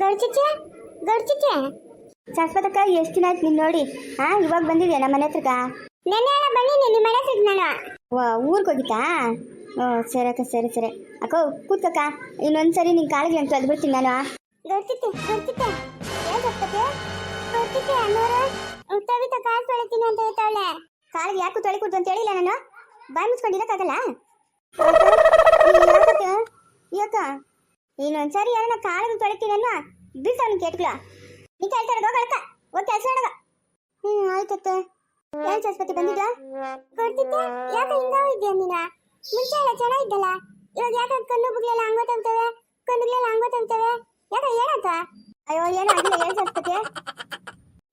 ಗಡ್ಚಿಚ್ಚೆ ಗಡ್ಚಿಚ್ಚೆ ಶಾಶ್ವತಕ್ಕ ಎಷ್ಟು ದಿನ ಆಯ್ತು ನೀನು ನೋಡಿ? ಹಾ ಇವಾಗ ಬಂದಿದ್ಯಾ ನಮ್ಮ ಮನೆ ಹತ್ರಕ್ಕ? ನೆನ್ನೆ ಅಣ್ಣ ಬಂದಿನಿ ನಿಮ್ಮ ಮನೆ ಹತ್ರಕ್ಕೆ ನಾನು. ವಾ ಊರಿಗೆ ಹೋಗಿತ್ತಾ ಓ ಸರಿ ಅಕ್ಕ ಸರಿ ಸರಿ. ಅಕ್ಕ ಕೂತ್ಕಕ್ಕ. ಇನ್ನೊಂದ್ಸರಿ ನಿನ್ ಕಾಲಿಗೆ ಅಂತ ನಾನು ಏನ್ ಸತ್ತಕ್ಕೆ ಗಡ್ಚಿತ್ತೆ ಅನ್ನೋರು ಉತ್ತವಿತ ಕಾಲ್ ತೊಳಿತೀನಿ ಅಂತ ಹೇಳ್ತಾವಳೆ ಕಾಲಿಗೆ ಯಾಕೆ ತೊಳಿ ಕೊಡ್ತು ಅಂತ ಹೇಳಿಲ್ಲ ನಾನು? ಬಾಯಿ ಮುಚ್ಕೊಂಡಿರಕ್ಕಾಗಲ್ಲ? ಯಾಕ ಇನ್ನೊಂದ್ಸರಿ ಯಾರನ್ನ ಕಾಲಿಗೆ ತೊಳಿತೀನಿ ಅನ್ನೋ ಬೀಳ್ತಾವ ಕೇಟ್ಗಳ ನೀ ಕೆಲಸ ಹೋಗಕ್ಕ ಹೋಗಿ ಕೆಲಸ ಮಾಡೋದ. ಹ್ಮ್ ಆಯ್ತತ್ತೆ ಏನ್ ಸರಸ್ವತಿ ಬಂದಿದ್ದ ಕೊಡ್ತಿದ್ದೆ ಯಾಕೆ ಹಿಂಗ ಇದ್ಯಾ ನೀನ? ಮುಂಚೆ ಎಲ್ಲ ಚೆನ್ನಾಗಿದ್ದಲ್ಲ? ಇವಾಗ ಯಾಕೆ ಕಣ್ಣು ಬುಗ್ಲೆಲ್ಲ ಹಂಗ ತಗ್ತವೆ ಕಣ್ಣುಗಳೆಲ್ಲ ಹಂಗೋ ತಗ್ತವೆ ಯಾಕೆ ಏನಾತ ಅಯ್ಯೋ ಏನೋ ಆಗಿಲ್ಲ ಏನ್ ಸರಸ್ವತಿ.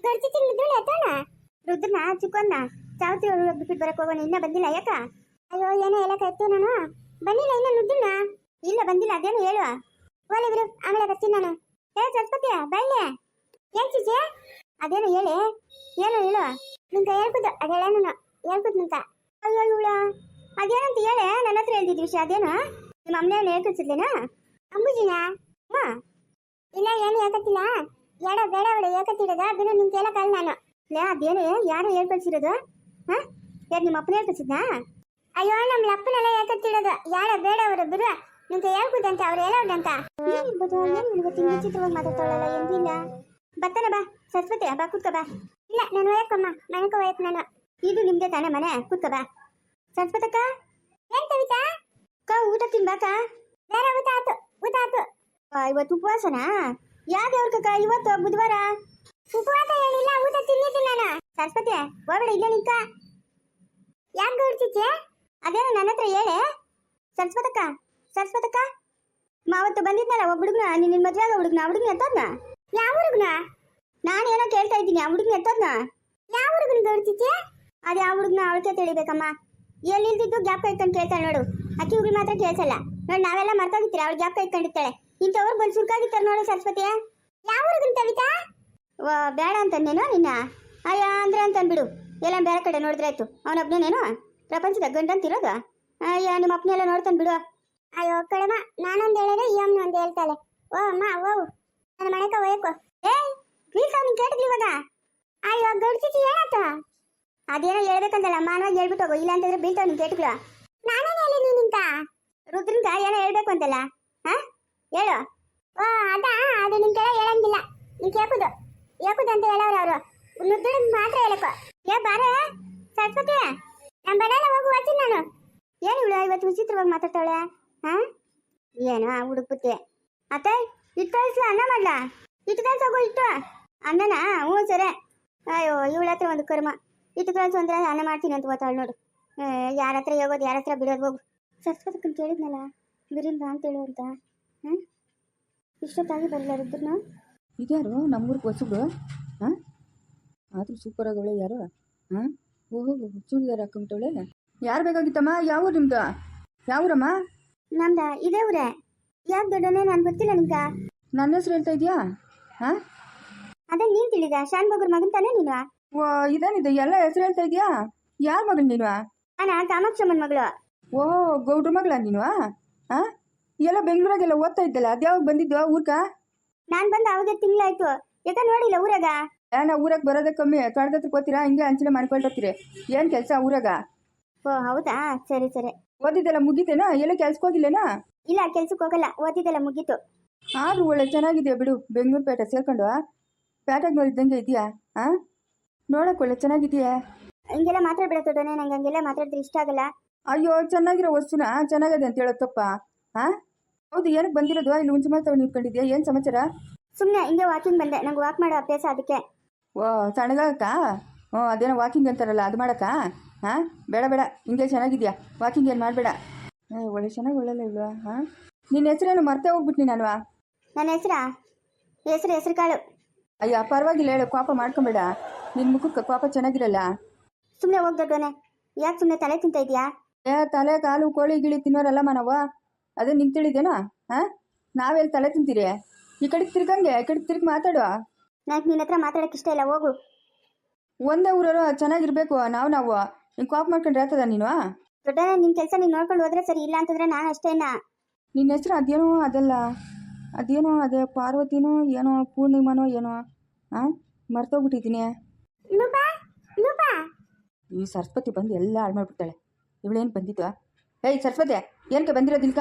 ಗಡ್ಚಿತ್ತೆ ನಿದ್ರೆ ಎತ್ತಾನ ರುದ್ರನ ಚಿಕ್ಕವನ್ನ ಚಾವತಿ ಬಿಟ್ಟು ಬರಕ್ ಹೋಗೋಣ, ಇನ್ನ ಬಂದಿಲ್ಲ, ಯಾಕ? ಅಯ್ಯೋ, ಏನೋ ಎಲ್ಲ ಕೈತು ನಾನು. ಬಂದಿಲ್ಲ ಇನ್ನ ನುದ್ದಿನ ಇಲ್ಲ, ಬಂದಿಲ್ಲ, ಅದೇನು ಹೇಳುವ ಬಿಡು, ಆಮೇಲೆ ಬರ್ತೀನಿ ನಾನು. ಏ, ಸರಸ್ವತಿ ಬೈಲೆ ಏನ್ ಚೀಚೆ ಅದೇನು ಹೇಳಿ? ಏನು ಹೇಳು? ನಿಂತ ಹೇಳ್ಬೋದು ಅದೆಲ್ಲ ನಾನು ಹೇಳ್ಬೋದು ನಿಂತ. ಅಯ್ಯೋ ಇವಳ ಅದೇನಂತ ಹೇಳಿ? ನನ್ನ ಹತ್ರ ಹೇಳ್ತಿದ್ವಿ ವಿಷಯ, ಅದೇನು? ನಿಮ್ಮ ಅಮ್ಮನ ಹೇಳ್ಕೊಡ್ಸಿದ್ಲೇನಾ ಅಂಬುಜಿನ? ಹಾ ಇಲ್ಲ ಏನು ಹೇಳ್ಕತ್ತಿಲ್ಲ ಎಡ, ಬೇಡ ಅವಳು ಹೇಳ್ಕತ್ತಿಡದ ಬಿಡು ನಿಂಗೆ ಹೇಳಕ್ಕಲ್ಲ ನಾನು. ಲೇ, ಅದೇನು? ಯಾರು ಹೇಳ್ಕೊಡ್ಸಿರೋದು ಹಾ? ಯಾರು ನಿಮ್ಮ ಅಪ್ಪನ ಹೇಳ್ಕೊಡ್ಸಿದ್ನಾ ಅಯ್ಯೋ ನಮ್ಮ ಅಪ್ಪನೆಲ್ಲ ಹೇಳ್ಕತ್ತಿಡೋದು ಯಾಡ ಬೇಡ ಅವರು, ಬಿಡು. ನಿಂಗೆ ಹೇಳ್ಬೋದಂತ ಅವ್ರು ಹೇಳೋದಂತ ಏನಿರ್ಬೋದು ಏನು ಇವತ್ತು ಹಿಂಗೆ ಚಿತ್ರವಾಗಿ ಮಾತಾಡ್ತಾಳಲ್ಲ ಎಂದಿಲ್ಲ ಬತ್ತಾನ ಬಾ, ಸರಸ್ವತಿ, ಬಾ, ಕೂತ್ಕ ಬಾ. ಇಲ್ಲ, ನಾನು ಒಯ್ಯಕ್ಕಮ್ಮ, ಮನೆಗೆ ಒಯ್ಯಕ್ ನಾನು. ಇದು ನಿಮ್ದೆ ತಾನೇ ಮನೆ, ಕೂತ್ಕ ಬಾ. ಸರಸ್ವತಕ್ಕ ಏನ್ ಕವಿತಾ? ಅಕ್ಕ, ಊಟ ತಿನ್ಬಾಕ? ಬೇರೆ ಊಟ ಆತು ಊಟ ಆತು. ಇವತ್ತು ಉಪವಾಸನಾ? ಯಾವ ಕಕ್ಕ, ಇವತ್ತು ಬುಧವಾರ? ಉಪವಾಸ ಏನಿಲ್ಲ, ಊಟ ತಿನ್ನಿದ್ದೀನಿ ನಾನು. ಸರಸ್ವತಿ ಹೋಗ್ಬೇಡ ಇಲ್ಲೇ ನಿಂತ ಯಾಕೆ ಗೌಡ್ತಿಚ್ಚೆ ಅದೇನೋ ನನ್ನ ಹತ್ರ ಹೇಳೆ. ಸರಸ್ವತಕ್ಕ ಸರಸ್ವತಕ್ಕ ಮಾವತ್ತು ಬಂದಿದ್ನಲ್ಲ ಒಬ್ಬ ಹುಡುಗನ ನಿನ್ನ ಮದ್ವೆ ಆಗೋ ಹುಡುಗನ ಹುಡುಗನ ಎತ್ತದ್ನ? ಯಾವ ಹುಡುಗನ? ಏನೋ ಕೇಳ್ತಾ ಇದ್ದೀನಿ ಆ ಹುಡುಗನ ಎತ್ತದ್ನ? ಯಾವ ಹುಡುಗನ ಗೌಡ್ತಿಚ್ಚೆ ಅದ ಯಾವ ಹುಡುಗನ ಅವಳಕ್ಕೆ ತಿಳಿಬೇಕಮ್ಮ. ಎಲ್ಲಿಲ್ದಿದ್ದು ಗ್ಯಾಪ್ ಇಟ್ಕೊಂಡು ಕೇಳ್ತಾಳೆ ನೋಡು. ಅಕ್ಕಿ ಹುಡುಗಿ ಮಾತ್ರ ಕೇಳ್ಸಲ್ಲ. ನೋಡಿ ನಾವೆಲ್ಲ ಮರ್ತೋಗಿರ್ತೀರ ಅವಳು ಗ್ಯಾಪ್ ಇಟ್ಕೊಂಡಿರ್ತಾಳೆ ಇಂಥವ್ರು ಬಂದು ಸುರ್ಕಾಗಿರ್ತಾರೆ ನೋಡು ಸರಸ್ವತಿ ಯಾವ ಹುಡುಗನ ಓ ಬೇಡ ಅಂತಂದೇನೋ ನಿನ್ನ? ಅಯ್ಯ ಅಂದ್ರೆ ಅಂತಂದ್ಬಿಡು ಎಲ್ಲ ಬೇರೆ ಕಡೆ ನೋಡಿದ್ರೆ ಆಯ್ತು. ಅವನೊಬ್ನೇನೇನೋ? ಪ್ರಪಂಚದ ಗಂಡಂತಿರೋದು? ಅಯ್ಯ ನಿಮ್ಮ ಅಪ್ಪನೆಲ್ಲ ನೋಡ್ತಾನೆ ಬಿಡು ಅಯ್ಯೋ ಕಡಮ ನಾನೊಂದು ಹೇಳಿದ್ರೆ ಈ ಅಮ್ಮನ ಒಂದು ಹೇಳ್ತಾಳೆ. ಓ, ಅಮ್ಮ, ಓ, ನನ್ನ ಮನೆಕ ಒಯ್ಯಕ್ಕೋ ಏಯ್ ಪ್ಲೀಸ್ ಅವ್ನಿಗೆ ಕೇಳಿದ್ಲಿ ಇವಾಗ. ಅಯ್ಯೋ ಗಡ್ಸಿತಿ ಏನಾತ ಅದೇನೋ ಹೇಳ್ಬೇಕಂತಲ್ಲ ಮಾನವಾಗಿ ಹೇಳ್ಬಿಟ್ಟು ಹೋಗು. ಇಲ್ಲ ಅಂತಂದ್ರೆ ಬೀಳ್ತಾವ ನಿನ್ ಕೇಟ್ಗಳು ನಾನೇನು ಹೇಳಿ ನಿಂತ? ರುದ್ರನ್ಕ ಏನೋ ಹೇಳ್ಬೇಕು ಅಂತಲ್ಲ, ಹಾ? ಹೇಳು. ಓ, ಅದ? ಅದು ನಿನ್ ಹೇಳಂಗಿಲ್ಲ. ನೀನ್ ಕೇಕುದು ಹೇಳ್ಬೋದು ಅಂತ ಹೇಳವ್ರ ಅವರು. ನುದ್ದುಡ ಮಾತ್ರ ಹೇಳಕ್ಕೋ ಏ, ಬಾರ. ಸರಸ್ವತಿ ನಮ್ಮ ಬಡಲ್ಲ ಹೋಗು ನಾನು. ಏನು ಇವಳು ಇವತ್ತು ವಿಚಿತ್ರವಾಗಿ ಮಾತಾಡ್ತಾಳೆ ಹಾ ಏನು ಆ ಹುಡುಕುತ್ತೆ. ಅತ್ತೆ, ಇಟ್ಟು ಕಳಿಸ್ಲ, ಅನ್ನ ಮಾಡ್ಲಾ? ಇಟ್ಟು ಕಳ್ಸೋಗು, ಇಟ್ಟು. ಅನ್ನನ ಹ್ಞೂ ಸರಿ. ಅಯ್ಯೋ, ಇವಳ ಹತ್ರ ಒಂದು ಕರ್ಮ. ಇಟ್ಟು ಕಳ್ಸು ಅಂದ್ರೆ ಅನ್ನ ಮಾಡ್ತೀನಿ ಅಂತ ಗೊತ್ತಾಳು ನೋಡು. ಯಾರ ಹತ್ರ ಹೋಗೋದು ಯಾರ ಹತ್ರ ಬಿಡೋದು ಹೋಗು. ಸರಸ್ವತಕ್ಕಂತ ಕೇಳಿದ್ನಲ್ಲ ಬಿರಿಂದ ಅಂತ ಹೇಳು ಅಂತ. ಹಾಂ ಇಷ್ಟೊತ್ತಾಗಿ ಬರಲ್ಲ ರುದ್ರನ? ಇದ್ಯಾರು? ನಮ್ಮೂರಿಗೆ ಹೊಸಬ್ರು? ಹಾಂ? ಆದರೂ ಸೂಪರ್ ಆಗವಳೆ ಯಾರು? ಹಾಂ? ಓಹೋ ಚೂಡಿದಾರ ಹಾಕೊಂಬಿಟ್ಟವಳೆ? ಯಾರು ಬೇಕಾಗಿತ್ತಮ್ಮ? ಯಾವ ನಿಮ್ದು? ಯಾವ ಊರಮ್ಮ ನಮ್ದ ಇದೇ ಊರೇ ಯಾಕೆ ದೊಡ್ಡನೆ ನಾನು ಗೊತ್ತಿಲ್ಲ ನಿಂಗೆ ನನ್ನ ಹೆಸರು ಹೇಳ್ತಾ ಇದೆಯಾ? ಹಾಂ? ಅದೇ ನೀನು ತಿಳಿದ ಶಾನ್ ಬಗ್ರ ಮಗನ್ ತಾನೇ ನೀನು? ಓ ಇದೇನಿದೆ ಎಲ್ಲ ಹೆಸರು ಹೇಳ್ತಾ ಇದೆಯಾ? ಯಾರ ಮಗಳು ನೀನು? ಅಣ್ಣ ಕಾಮಾಕ್ಷಮ್ಮನ ಮಗಳು. ಓ ಗೌಡ್ರ ಮಗಳ ನೀನು? ಹಾಂ? ಎಲ್ಲ ಬೆಂಗಳೂರಾಗೆಲ್ಲ ಓದ್ತಾ ಇದ್ದಲ್ಲ ಅದ್ಯಾವಾಗ ಬಂದಿದ್ದು ಊರ್ಕ ನಾನು ಬಂದ ಅವಾಗ ತಿಂಗಳಾಯ್ತು. ಯಾಕ ನೋಡಿಲ್ಲ ಊರಾಗ? ಅಣ್ಣ ಊರಾಗ ಬರೋದೇ ಕಮ್ಮಿ ಕಡ್ದತ್ರ ಕೂತೀರಾ ಹಿಂಗೆ ಅಂಚನೆ ಮಾಡ್ಕೊಳ್ತೀರಿ ಏನು ಕೆಲಸ ಊರಾಗ? ಓ ಹೌದಾ? ಸರಿ ಸರಿ. ಓದಿದ್ದೆಲ್ಲ ಮುಗಿತೇನಾ? ಎಲ್ಲ ಕೆಲ್ಸಕ್ಕೆ ಹೋಗಿಲ್ಲೇನಾ? ಇಲ್ಲ ಕೆಲ್ಸಕ್ಕೆ ಹೋಗಲ್ಲ. ಓದಿದ್ದೆಲ್ಲ ಮುಗೀತು. ಆದ್ರೂ ಒಳ್ಳೆ ಚೆನ್ನಾಗಿದೆಯಾ ಬಿಡು. ಬೆಂಗಳೂರು ಪೇಟೆ ಸೇರ್ಕೊಂಡು ಪೇಟೆಗೆ ನೋಡಿದ್ದಂಗೆ ಇದೆಯಾ ಹಾ ನೋಡಕ್ಕೆ ಒಳ್ಳೆ ಚೆನ್ನಾಗಿದೆಯಾ ಹಿಂಗೆಲ್ಲ ಮಾತಾಡ್ಬೇಡ ದೊಡ್ಡನೆ ನಂಗೆ ಹಂಗೆಲ್ಲ ಮಾತಾಡಿದ್ರೆ ಇಷ್ಟ ಆಗಲ್ಲ. ಅಯ್ಯೋ ಚೆನ್ನಾಗಿರೋ ವಸ್ತುನ? ಚೆನ್ನಾಗಿದೆ ಅಂತ ಹೇಳೋ ತಪ್ಪ ಹಾ ಹೌದು ಏನಕ್ಕೆ ಬಂದಿರೋದು? ಇಲ್ಲಿ ಹುಂಚು ಮಾತಾವ್ ನಿಂತ್ಕೊಂಡಿದ್ಯಾ ಏನು ಸಮಾಚಾರ? ಸುಮ್ಮನೆ ಹಿಂಗೆ ವಾಕಿಂಗ್ ಬಂದೆ. ನಂಗೆ ವಾಕ್ ಮಾಡೋ ಅಭ್ಯಾಸ ಅದಕ್ಕೆ. ಓ ಸಣ್ಣಗಾಗಕ್ಕ? ಹ್ಞೂ ಅದೇನೋ ವಾಕಿಂಗ್ ಅಂತಾರಲ್ಲ ಅದು ಮಾಡಕ್ಕ? ಹಾಂ? ಬೇಡ ಬೇಡ. ಹಿಂಗೆ ಚೆನ್ನಾಗಿದ್ಯಾ? ವಾಕಿಂಗ್ ಏನು ಮಾಡಬೇಡ? ಒಳ್ಳೆ ಚೆನ್ನಾಗಿ ಒಳ್ಳೆಲ್ಲ ಇಲ್ವಾ? ಹಾಂ? ನಿನ್ನ ಹೆಸರೇನು? ಮರ್ತೇ ಹೋಗ್ಬಿಟ್ನಿ ನಾನು ನನ್ನ ಹೆಸರಾ? ಹೆಸರು ಹೆಸರು ಕಾಳು. ಅಯ್ಯ ಪರವಾಗಿಲ್ಲ ಹೇಳು. ಕೋಪ ಮಾಡ್ಕೊಬೇಡ. ನಿನ್ನ ಮುಖಕ್ಕೆ ಕೋಪ ಚೆನ್ನಾಗಿರಲ್ಲ. ಸುಮ್ಮನೆ ಹೋಗ್ ದೊಡ್ಡೋನೆ ಯಾಕೆ ಸುಮ್ಮನೆ ತಲೆ ತಿಂತ ಇದೆಯಾ? ಏ ತಲೆ ಕಾಲು ಕೋಳಿ ಗಿಳಿ ತಿನ್ನೋರಲ್ಲಮ್ಮ ನಾವು ಅದೇ ನಿಂಗೆ ತಿಳಿದೇನೋ? ಹಾಂ? ನಾವೆಲ್ಲಿ ತಲೆ ತಿಂತೀರಿ? ಈ ಕಡೆಗೆ ತಿರ್ಗಂಗೆ ಈ ಕಡೆಗೆ ತಿರ್ಗಿ ಮಾತಾಡುವ. ನನಗೆ ನಿನ್ನ ಹತ್ರ ಮಾತಾಡೋಕೆ ಇಷ್ಟ ಇಲ್ಲ ಹೋಗು. ಒಂದೇ ಊರವರು ಚೆನ್ನಾಗಿರ್ಬೇಕು ನಾವು ನಾವು ಹಿಂಗೆ ಕಾಪ್ ಮಾಡ್ಕೊಂಡ್ರೆ ಆಗ್ತದ ನೀನು? ದೊಡ್ಡ ನಿನ್ನ ಕೆಲಸ ನೀನು ನೋಡ್ಕೊಂಡು ಹೋದ್ರೆ ಸರಿ ಇಲ್ಲ ಅಂತಂದ್ರೆ ನಾನು ಅಷ್ಟೇನಾ. ನಿನ್ನ ಹೆಸರು ಅದೇನೋ ಅದಲ್ಲ. ಅದೇನೋ ಅದೇ ಪಾರ್ವತಿನೋ ಏನೋ ಪೂರ್ಣಿಮಾನೋ ಏನೋ. ಹಾಂ ಮರ್ತೋಗ್ಬಿಟ್ಟಿದ್ದೀನಿ. ಈ ಸರಸ್ವತಿ ಬಂದು ಎಲ್ಲ ಹಾಳು ಮಾಡ್ಬಿಡ್ತಾಳೆ. ಇವಳೇನು ಬಂದಿತ್ತು ಏಯ್ ಸರಸ್ವತಿ ಏನಕ್ಕೆ ಬಂದಿರೋ ದಿನಕ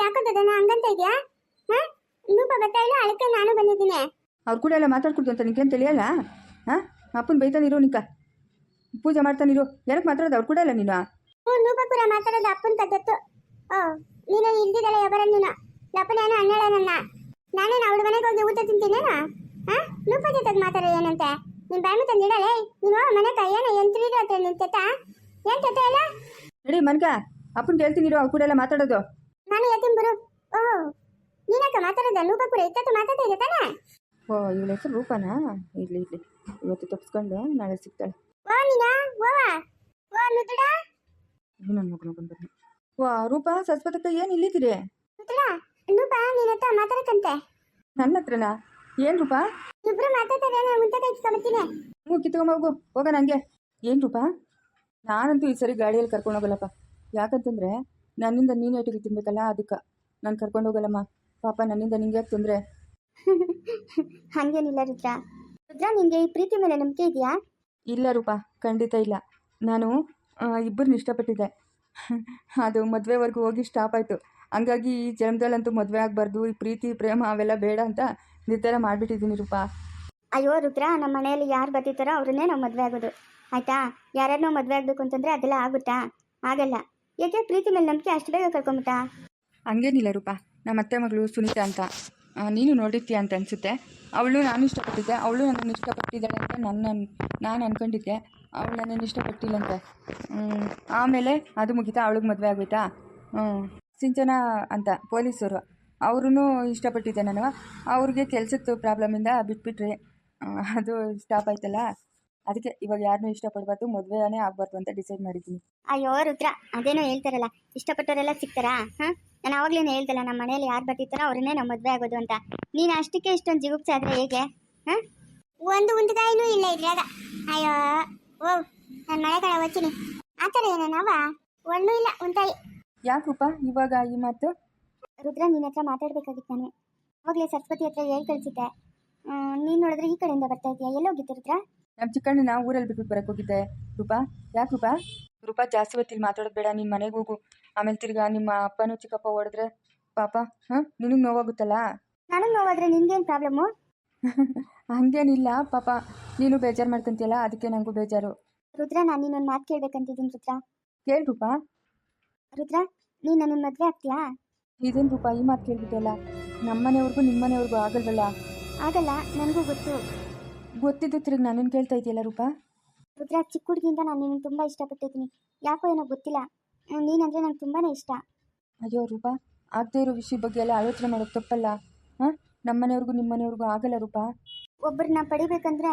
ಯಾಕಂತದ ಹಂಗಂತ ಇದೆಯಾ? ಹಾಂ? ನೂಪ ಬರ್ತಾ ಇಲ್ಲ ಅದಕ್ಕೆ ನಾನು ಬಂದಿದ್ದೀನಿ. ಅವ್ರ ಕೂಡ ಎಲ್ಲ ಮಾತಾಡ್ಕೊಡ್ತು ಅಂತ ನಿನ್ಗೇನು ತಿಳಿಯಲ್ಲ? ಹಾಂ ಅಪ್ಪನ ಬೈತಾನಿರೋ ನಿಕ್ಕ ಪೂಜೆ ಮಾಡ್ತಾನಿರು ಏನಕ್ಕೆ ಮಾತಾಡೋದು? ಅವ್ರು ಕೂಡ ಇಲ್ಲ ನೀನು? ಹ್ಞೂ ನೂಪ ಕೂಡ ಮಾತಾಡೋದು ಅಪ್ಪನ ಕದ್ದತ್ತು ಓ ನೀನು ಇಲ್ದಿದ್ದಾಳೆ ಯಾವರ ನೀನು. ಲಪ್ಪನೇನು ಅಣ್ಣಳ ನನ್ನ ನಾನೇನು ಅವಳ ಮನೆಗೆ ಹೋಗಿ ಊಟ ತಿಂತೀನೇನ ಹಾ? ನೂಪ ಜೊತೆಗೆ ಮಾತಾಡೋ ಏನಂತೆ? ನಿನ್ ಬಾಯಿ ತಂದಿಡಲೇ ನೀನು ಮನೆ ಏನೋ ಎಂತ್ರಿರೋ ಹತ್ರ ನಿನ್ ತೆತ್ತ ಏನ್ ತೆತ್ತ ಇಲ್ಲ ನಡಿ ಮನ್ಕ. ಅಪ್ಪನ ಕೇಳ್ತೀನಿರು ಅವ್ರು ಕೂಡ ಎಲ್ಲ ಮಾತಾಡೋದು. ನಾನು ಯಾತಿನ್ ಬರು. ಓ ನೀನಕ್ಕ ಮಾತಾಡೋದ? ನೂಪ ಕೂಡ ಇತ್ತತ್ತು ಮಾತಾಡ್ತಾ ಇದೆ ತಾನೇ? ಓ ಇವಳ ಹೆಸರು ರೂಪನಾ? ಇರಲಿ ಇರಲಿ. ಇವತ್ತು ತಪ್ಪಿಸ್ಕೊಂಡು ನಾಳೆ ಸಿಗ್ತಾಳೆ. ಓ ನನ್ನ ಮಗನ ವಾ ರೂಪ ಸಸ್ಪತಕ್ಕ ಏನು ಇಲ್ಲಿದ್ದೀರಿ? ನುದುಡ ನೂಪ ನಿನ್ನ ಹತ್ರ ಮಾತಾಡಕ್ಕಂತೆ. ನನ್ನ ಹತ್ರನಾ? ಏನು ರೂಪ? ಇಬ್ರು ಮಾತಾಡ್ತಾರೆ ನಾನು ಮುಂದೆ ಕೈ ಹ್ಞೂ ಕಿತ್ಕೊಂಬೋಗು ಹೋಗ ನನಗೆ ಏನು ರೂಪ? ನಾನಂತೂ ಈ ಸರಿ ಗಾಡಿಯಲ್ಲಿ ಕರ್ಕೊಂಡು ಹೋಗಲ್ಲಪ್ಪ. ಯಾಕಂತಂದ್ರೆ ನನ್ನಿಂದ ನೀನು ಏಟಿಗೆ ತಿನ್ಬೇಕಲ್ಲ ಅದಕ್ಕೆ. ನಾನು ಕರ್ಕೊಂಡು ಹೋಗಲ್ಲಮ್ಮ. ಪಾಪ ನನ್ನಿಂದ ನಿಂಗೆ ಯಾಕೆ ತೊಂದರೆ? ಹಂಗೇನಿಲ್ಲ ರುದ್ರ. ರುದ್ರ ನಿಂಗೆ ಈ ಪ್ರೀತಿ ಮೇಲೆ ನಂಬಿಕೆ ಇದೆಯಾ? ಇಲ್ಲ ರೂಪ ಖಂಡಿತ ಇಲ್ಲ. ನಾನು ಇಬ್ಬರನ್ನ ಇಷ್ಟಪಟ್ಟಿದ್ದೆ. ಅದು ಮದುವೆವರೆಗೂ ಹೋಗಿ ಸ್ಟಾಪ್ ಆಯಿತು. ಹಂಗಾಗಿ ಈ ಜನ್ಮದಲ್ಲಂತೂ ಮದುವೆ ಆಗಬಾರ್ದು ಈ ಪ್ರೀತಿ ಪ್ರೇಮ ಅವೆಲ್ಲ ಬೇಡ ಅಂತ ನಿರ್ಧಾರ ಮಾಡಿಬಿಟ್ಟಿದ್ದೀನಿ ರೂಪ. ಅಯ್ಯೋ ರುದ್ರ ನಮ್ಮ ಮನೆಯಲ್ಲಿ ಯಾರು ಬರ್ತಿರ್ತಾರೋ ಅವ್ರನ್ನೇ ನಾವು ಮದುವೆ ಆಗೋದು. ಆಯ್ತಾ? ಯಾರನ್ನೋ ಮದುವೆ ಆಗಬೇಕು ಅಂತಂದ್ರೆ ಅದೆಲ್ಲ ಆಗುತ್ತಾ? ಆಗಲ್ಲ. ಯಾಕೆ ಪ್ರೀತಿ ಮೇಲೆ ನಂಬಿಕೆ ಅಷ್ಟು ಬೇಗ ಕರ್ಕೊಂಬಿಟ್ಟ ಹಂಗೇನಿಲ್ಲ ರೂಪ. ನಮ್ಮ ಅತ್ತೆ ಮಗಳು ಸುನೀತಾ ಅಂತ. ನೀನು ನೋಡಿರ್ತೀಯ ಅಂತ ಅನಿಸುತ್ತೆ. ಅವಳು ನಾನು ಇಷ್ಟಪಟ್ಟಿದ್ದೆ. ಅವಳು ನನ್ನನ್ನು ಇಷ್ಟಪಟ್ಟಿದ್ದಾಳೆ ಅಂತ ನನ್ನ ನಾನು ಅಂದ್ಕೊಂಡಿದ್ದೆ ಅವಳು ನನ್ನನ್ನು ಇಷ್ಟಪಟ್ಟಿಲ್ಲಂತೆ ಆಮೇಲೆ ಅದು ಮುಗಿತಾ ಅವಳಿಗೆ ಮದುವೆ ಆಗೋಯ್ತಾ? ಸಿಂಚನ ಅಂತ ಪೊಲೀಸರು. ಅವ್ರೂ ಇಷ್ಟಪಟ್ಟಿದ್ದೆ ನಾನು. ಅವ್ರಿಗೆ ಕೆಲಸದ ಪ್ರಾಬ್ಲಮಿಂದ ಬಿಟ್ಬಿಟ್ರಿ ಅದು ಸ್ಟಾಪ್ ಆಯ್ತಲ್ಲ? ಅದಕ್ಕೆ ಇವಾಗ ಯಾರನ್ನೂ ಇಷ್ಟಪಡಬಾರ್ದು, ಮದುವೆನೇ ಆಗ್ಬಾರ್ದು ಅಂತ ಡಿಸೈಡ್ ಮಾಡಿದ್ದೀನಿ. ಅಯ್ಯೋ, ರುದ್ರ, ಅದೇನೋ ಹೇಳ್ತಾರಲ್ಲ, ಇಷ್ಟಪಟ್ಟವರೆಲ್ಲ ಸಿಗ್ತಾರಾ? ಹಾಂ? ನಾನು ಆವಾಗಲೇ ಹೇಳ್ತಲ್ಲ ನಮ್ಮ ಮನೆಯಲ್ಲಿ ಯಾರು ಬರ್ತಿರ್ತಾರೋ ಅವ್ರನ್ನೇ ನಾವು ಮದುವೆ ಆಗೋದು ಅಂತ. ನೀನು ಅಷ್ಟಕ್ಕೆ ಇಷ್ಟೊಂದು ಜಿಗುಪ್ಸೆ ಆದರೆ ಹೇಗೆ? ಹಾಂ? ಒಂದು ಉಂಟದಾಯಿನೂ ಇಲ್ಲ ಇದ್ರಾಗ. ಅಯ್ಯೋ ಓ ನಾನು ಮಳೆ ಕಡೆ ಹೋಗ್ತೀನಿ. ಆ ಥರ ಏನೋ ನಾವ? ಒಣ್ಣು ಇಲ್ಲ ಉಂಟಾಯಿ ಯಾಕಪ್ಪ ರೂಪ ಇವಾಗ ಈ ಮಾತು? ರುದ್ರ ನಿನ್ನ ಹತ್ರ ಮಾತಾಡ್ಬೇಕಾಗಿತ್ತು ನಾನು. ಆವಾಗಲೇ ಸರಸ್ವತಿ ಹತ್ರ ಹೇಳಿ ಕಳಿಸಿದ್ದೆ. ನೀನು ನೋಡಿದ್ರೆ ಈ ಕಡೆಯಿಂದ ಬರ್ತಾ ಇದೆಯಾ ಎಲ್ಲೋಗಿತ್ತು ರುದ್ರ? ನಮ್ಮ ಚಿಕ್ಕಣ್ಣನ ಊರಲ್ಲಿ ಬಿಟ್ಟು ಬರಕ್ಕೆ ಹೋಗಿದ್ದೆ. ರೂಪಾ ಯಾಕೆ ರೂಪಾ ರೂಪಾ ಜಾಸ್ತಿ ಹೊತ್ತಿಲ್ಲಿ ಮಾತಾಡೋದು ಬೇಡ ನಿನ್ನ ಮನೆಗೆ ಹೋಗು. ಆಮೇಲೆ ತಿರ್ಗಾ ನಿಮ್ಮ ಅಪ್ಪನೂ ಚಿಕ್ಕಪ್ಪ ಹೊಡೆದ್ರೆ ಪಾಪ ಹಾಂ? ನಿನಗೆ ನೋವಾಗುತ್ತಲ್ಲ? ನನಗೆ ನೋವಾದ್ರೆ ನಿನ್ಗೇನು ಪ್ರಾಬ್ಲಮ್ಮು ಹಂಗೇನಿಲ್ಲ ಪಾಪ ನೀನು ಬೇಜಾರು ಮಾಡ್ಕೊಂತೀಯಲ್ಲ ಅದಕ್ಕೆ ನನಗೂ ಬೇಜಾರು. ರುದ್ರ ನಾನು ನಿನ್ನೊಂದು ಮಾತು ಕೇಳ್ಬೇಕಂತಿದ್ದೀನಿ ರುದ್ರ. ಕೇಳಿ ರೂಪಾ. ರುದ್ರ ನೀನು ನನ್ನ ಮದುವೆ ಆಗ್ತೀಯಾ? ಇದೇನು ರೂಪಾ ಈ ಮಾತು ಕೇಳ್ಬಿಟ್ಟಲ್ಲ? ನಮ್ಮ ನಿಮ್ಮನೆಯವ್ರಿಗೂ ನಿಮ್ಮ ಮನೆಯವ್ರಿಗೂ ಆಗಲ್ವಲ್ಲ? ಆಗಲ್ಲ ನನಗೂ ಗೊತ್ತು. ಗೊತ್ತಿದ್ದು ತಿರುಗಿ ನನ್ನನ್ನು ಕೇಳ್ತಾ ಇದೆಯಲ್ಲ ರೂಪಾ? ರುದ್ರ ಚಿಕ್ಕ ಹುಡುಗಿಯಿಂದ ನಾನು ನಿನ್ನ ತುಂಬ ಇಷ್ಟಪಟ್ಟಿದ್ದೀನಿ. ಯಾಕೋ ಏನೋ ಗೊತ್ತಿಲ್ಲ. ನೀನಂದ್ರೆ ನಂಗೆ ತುಂಬಾ ಇಷ್ಟ. ಅಯ್ಯೋ ರೂಪಾ ಆಗದೇ ಇರೋ ವಿಷಯ ಬಗ್ಗೆ ಎಲ್ಲ ಆಲೋಚನೆ ಮಾಡೋದು ತಪ್ಪಲ್ಲ ಹಾಂ? ನಮ್ಮ ಮನೆಯವ್ರಿಗೂ ನಿಮ್ಮ ಮನೆಯವ್ರಿಗೂ ಆಗಲ್ಲ ರೂಪಾ. ಒಬ್ಬರನ್ನ ಪಡಿಬೇಕಂದ್ರೆ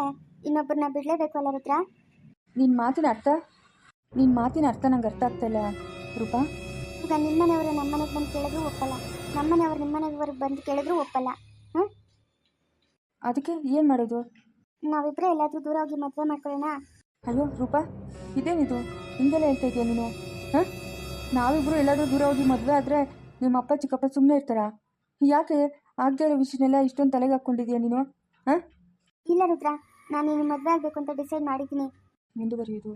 ಇನ್ನೊಬ್ಬರನ್ನ ಬಿಡಲೇಬೇಕು ಅಲ್ಲ ರುದ್ರ? ನಿನ್ನ ಮಾತಿನ ಅರ್ಥ? ನಿನ್ನ ಮಾತಿನ ಅರ್ಥ ನಂಗೆ ಅರ್ಥ ಆಗ್ತಾ ಇಲ್ಲ ರೂಪಾ. ಈಗ ನಿಮ್ಮ ಮನೆಯವರು ನಮ್ಮ ಮನೆಗೆ ಬಂದು ಕೇಳಿದ್ರು ಒಪ್ಪಲ್ಲ ನಮ್ಮ ಮನೆಯವರು ನಿಮ್ಮ ಮನೆಯವ್ರಿಗೆ ಬಂದು ಕೇಳಿದ್ರು ಒಪ್ಪಲ್ಲ ಹಾಂ? ಅದಕ್ಕೆ ಏನು ಮಾಡೋದು? ನಾವಿಬ್ಬರೇ ಎಲ್ಲಾದರೂ ದೂರ ಹೋಗಿ ಮದುವೆ ಮಾಡ್ಕೊಳ್ಳೋಣ. ಅಯ್ಯೋ ರೂಪಾ ಇದೇನಿದು? ಹಿಂಗೆಲ್ಲ ಹೇಳ್ತಾ ಇದೆಯಾ ನೀನು? ಹಾಂ? ನಾವಿಬ್ಬರು ಎಲ್ಲಾದರೂ ದೂರ ಹೋಗಿ ಮದುವೆ ಆದರೆ ನಿಮ್ಮ ಅಪ್ಪ ಚಿಕ್ಕಪ್ಪ ಸುಮ್ಮನೆ ಇರ್ತಾರಾ? ಯಾಕೆ ಆಗದೆ ಇರೋ ವಿಷಯನೆಲ್ಲ ಇಷ್ಟೊಂದು ತಲೆಗೆ ಹಾಕ್ಕೊಂಡಿದ್ಯಾ ನೀನು? ಹಾಂ? ಇಲ್ಲ ರುದ್ರ ನಾನು ನಿನ್ನ ಮದುವೆ ಆಗಬೇಕು ಅಂತ ಡಿಸೈಡ್ ಮಾಡಿದ್ದೀನಿ. ಮುಂದುವರಿಯೋದು.